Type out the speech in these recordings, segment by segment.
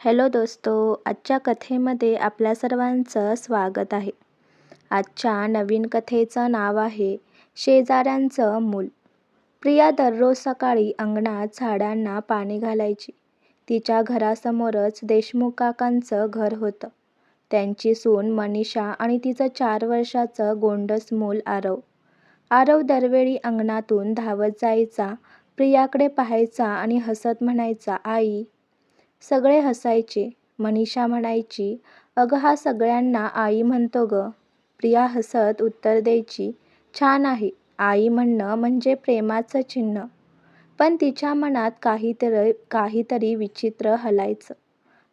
Hello दोस्तो आजच्या कथेमध्ये आपल्या सर्वांचं स्वागत आहे. आजच्या नवीन कथेचं नाव आहे शेजाऱ्यांचं मूल. प्रिया दररोज सकाळी अंगणात झाडांना पाणी घालायची. तिच्या घरासमोरच देशमुख काकांचं घर होतं. त्यांची सून मनीषा आणि तिचं चार वर्षाचं गोंडस मूल आरव. आरव दरवेळी अंगणातून धावत जायचा प्रियाकडे पाहायचा आणि हसत म्हणायचा आई सगळे हसायचे. मनीषा म्हणायची अगं हा सगळ्यांना आई म्हणतो ग. प्रिया हसत उत्तर द्यायची छान आहे. आई म्हणणं म्हणजे प्रेमाचं चिन्ह. पण तिच्या मनात काहीतरी काहीतरी विचित्र हलायचं.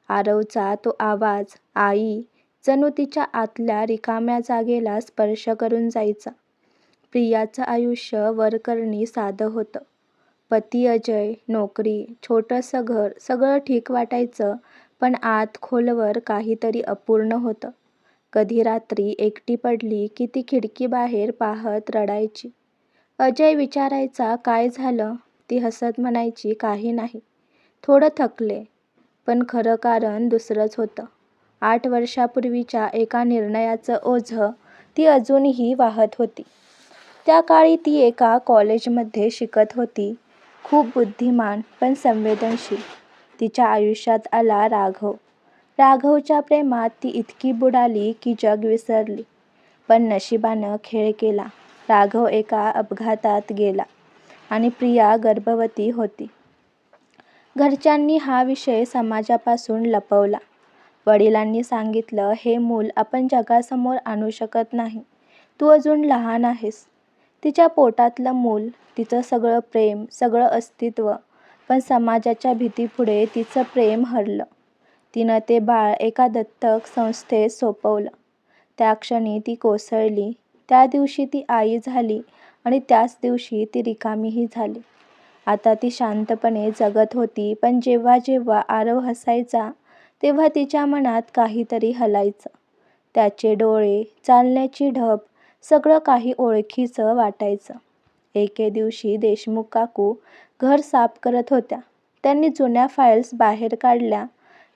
आरवचा तो आवाज आई जणू तिच्या आतल्या रिकाम्या जागेला स्पर्श करून जायचा. प्रियाचं आयुष्य वरकरणी साधं होतं. पती अजय नोकरी छोटंसं घर सगळं ठीक वाटायचं पण आत खोलवर काहीतरी अपूर्ण होतं. कधी रात्री एकटी पडली की ती खिडकीबाहेर पाहत रडायची. अजय विचारायचा काय झालं? ती हसत म्हणायची काही नाही. थोडं थकले पण खरं कारण दुसरंच होतं. आठ वर्षापूर्वीच्या एका निर्णयाचं ओझं ती अजूनही वाहत होती. त्या काळी ती एका कॉलेजमध्ये शिकत होती. खूप बुद्धिमान पण संवेदनशील. तिच्या आयुष्यात आला राघव. राघवच्या प्रेमात ती इतकी बुडाली की जग विसरली. पण नशिबानं खेळ केला. राघव एका अपघातात गेला आणि प्रिया गर्भवती होती. घरच्यांनी हा विषय समाजापासून लपवला. वडिलांनी सांगितलं हे मूल आपण जगासमोर आणू शकत नाही. तू अजून लहान आहेस. तिच्या पोटातलं मूल तिचं सगळं प्रेम सगळं अस्तित्व पण समाजाच्या भीतीपुढे तिचं प्रेम हरलं. तिनं ते बाळ एका दत्तक संस्थेत सोपवलं. त्या क्षणी ती कोसळली. त्या दिवशी ती आई झाली आणि त्याच दिवशी ती रिकामीही झाली. आता ती शांतपणे जगत होती पण जेव्हा जेव्हा आरव हसायचा तेव्हा तिच्या मनात काहीतरी हलायचं. त्याचे डोळे चालण्याची ढब सगळं काही ओळखीचं वाटायचं. एके दिवशी देशमुख काकू घर साफ करत होत्या. त्यांनी जुन्या फाईल्स बाहेर काढल्या.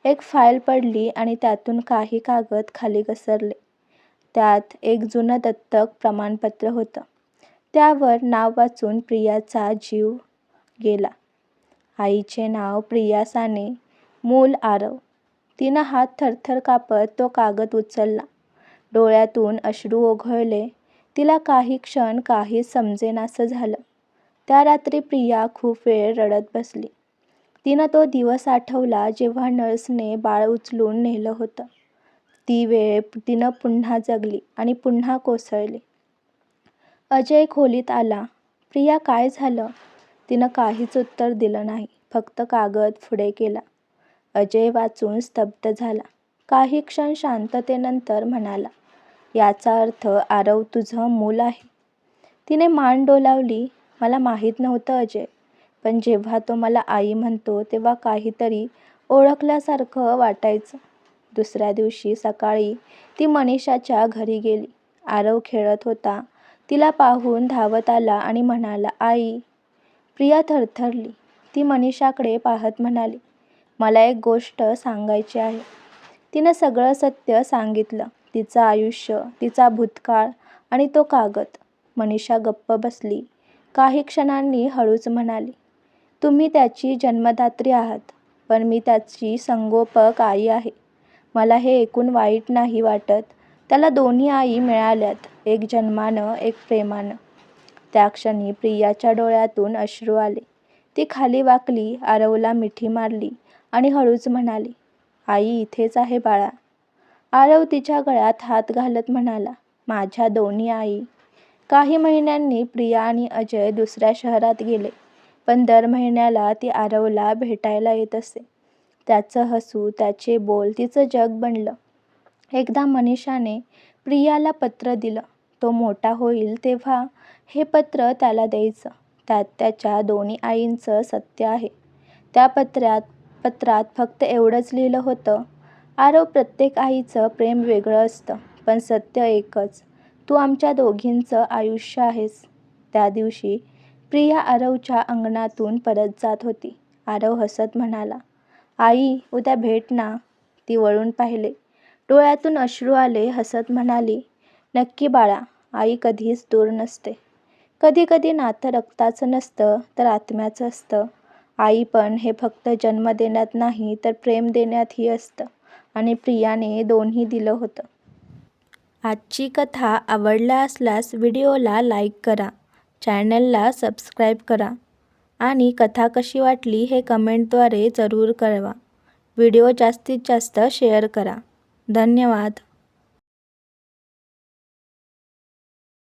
एक फाईल पडली आणि त्यातून काही कागद खाली घसरले. त्यात एक जुनं दत्तक प्रमाणपत्र होतं. त्यावर नाव वाचून प्रियाचा जीव गेला. आईचे नाव प्रिया साने मूल आरव. तिनं हात थरथर कापत तो कागद उचलला. डोळ्यातून अश्रू ओघळले. तिला काही क्षण काहीच समजेनासं झालं. त्या रात्री प्रिया खूप वेळ रडत बसली. तिनं तो दिवस आठवला जेव्हा नर्सने बाळ उचलून नेलं होतं. ती वेळ तिनं पुन्हा जगली आणि पुन्हा कोसळली. अजय खोलीत आला. प्रिया काय झालं? तिनं काहीच उत्तर दिलं नाही. फक्त कागद पुढे केला. अजय वाचून स्तब्ध झाला. काही क्षण शांततेनंतर म्हणाला याचा अर्थ आरव तुझं मूल आहे. तिने मान डोलावली. मला माहीत नव्हतं अजय. पण जेव्हा तो मला आई म्हणतो तेव्हा काहीतरी ओळखल्यासारखं वाटायचं. दुसऱ्या दिवशी सकाळी ती मनीषाच्या घरी गेली. आरव खेळत होता. तिला पाहून धावत आला आणि म्हणाला आई. प्रिया थरथरली. ती मनीषाकडे पाहत म्हणाली मला एक गोष्ट सांगायची आहे. तिनं सगळं सत्य सांगितलं. तिचं आयुष्य तिचा भूतकाळ आणि तो कागद. मनीषा गप्प बसली. काही क्षणांनी हळूच म्हणाली तुम्ही त्याची जन्मदात्री आहात पण मी त्याची संगोपक आई आहे. मला हे ऐकून वाईट नाही वाटत. त्याला दोन्ही आई मिळाल्यात एक जन्मानं एक प्रेमानं. त्या क्षणी प्रियाच्या डोळ्यातून अश्रू आले. ती खाली वाकली आरवला मिठी मारली आणि हळूच म्हणाली आई इथेच आहे बाळा. आरव तिच्या गळ्यात हात घालत म्हणाला माझ्या दोन्ही आई. काही महिन्यांनी प्रिया आणि अजय दुसऱ्या शहरात गेले पण दर महिन्याला ती आरवला भेटायला येत असे. त्याचं हसू त्याचे बोल तिचं जग बनलं. एकदा मनीषाने प्रियाला पत्र दिलं तो मोठा होईल तेव्हा हे पत्र त्याला द्यायचं. त्यात त्याच्या दोन्ही आईंचं सत्य आहे. त्या पत्रात पत्रात फक्त एवढंच लिहिलं होतं आरव प्रत्येक आईचं प्रेम वेगळं असतं पण सत्य एकच. तू आमच्या दोघींचं आयुष्य आहेस. त्या दिवशी प्रिया आरवच्या अंगणातून परत जात होती. आरव हसत म्हणाला आई उद्या भेट ना. ती वळून पाहिले. डोळ्यातून अश्रू आले हसत म्हणाली नक्की बाळा आई कधीच दूर नसते. कधी कधी नातं रक्ताचं नसतं तर आत्म्याचं असतं. आई पण हे फक्त जन्म देण्यात नाही तर प्रेम देण्यातही असतं. आणि प्रियाने दोन्ही दिलं होतं. आजची कथा आवडला असल्यास व्हिडिओला लाईक करा चॅनलला सबस्क्राईब करा आणि कथा कशी वाटली हे कमेंटद्वारे जरूर कळवा. व्हिडिओ जास्तीत जास्त शेअर करा. धन्यवाद.